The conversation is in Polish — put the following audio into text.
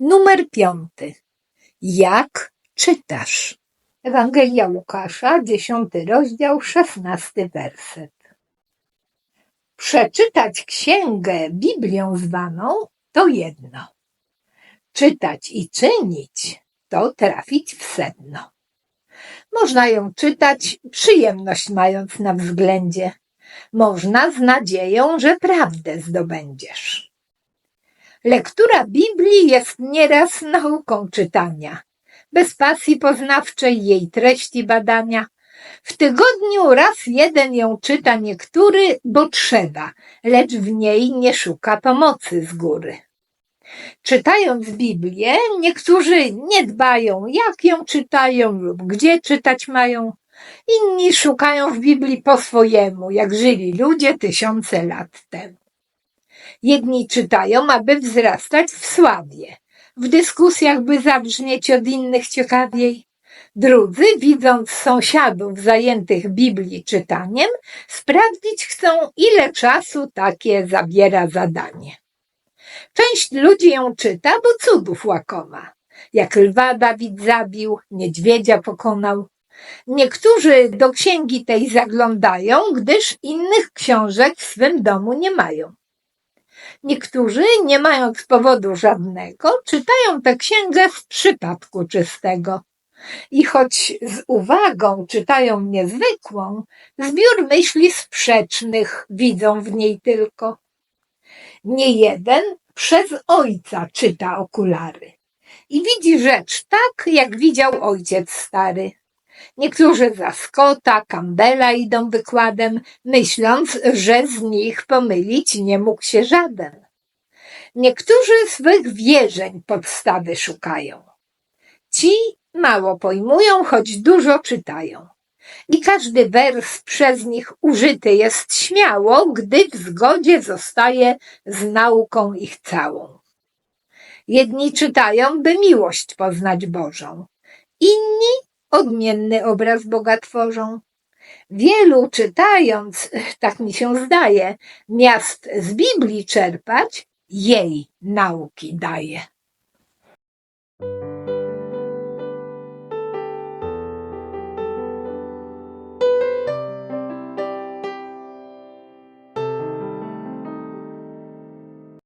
Numer piąty. Jak czytasz? Ewangelia Łukasza, dziesiąty rozdział, szesnasty werset. Przeczytać księgę Biblią zwaną to jedno. Czytać i czynić to trafić w sedno. Można ją czytać, przyjemność mając na względzie. Można z nadzieją, że prawdę zdobędziesz. Lektura Biblii jest nieraz nauką czytania, bez pasji poznawczej jej treści badania. W tygodniu raz jeden ją czyta niektóry, bo trzeba, lecz w niej nie szuka pomocy z góry. Czytając Biblię, niektórzy nie dbają, jak ją czytają lub gdzie czytać mają. Inni szukają w Biblii po swojemu, jak żyli ludzie tysiące lat temu. Jedni czytają, aby wzrastać w sławie, w dyskusjach, by zabrzmieć od innych ciekawiej. Drudzy, widząc sąsiadów zajętych Biblii czytaniem, sprawdzić chcą, ile czasu takie zabiera zadanie. Część ludzi ją czyta, bo cudów łakoma. Jak lwa Dawid zabił, niedźwiedzia pokonał. Niektórzy do księgi tej zaglądają, gdyż innych książek w swym domu nie mają. Niektórzy, nie mając powodu żadnego, czytają tę księgę w przypadku czystego. I choć z uwagą czytają niezwykłą, zbiór myśli sprzecznych widzą w niej tylko. Nie jeden przez ojca czyta okulary i widzi rzecz tak, jak widział ojciec stary. Niektórzy za Scotta, Campbella idą wykładem, myśląc, że z nich pomylić nie mógł się żaden. Niektórzy swych wierzeń podstawy szukają. Ci mało pojmują, choć dużo czytają. I każdy wers przez nich użyty jest śmiało, gdy w zgodzie zostaje z nauką ich całą. Jedni czytają, by miłość poznać Bożą, inni odmienny obraz Boga tworzą. Wielu czytając, tak mi się zdaje, miast z Biblii czerpać, jej nauki daje.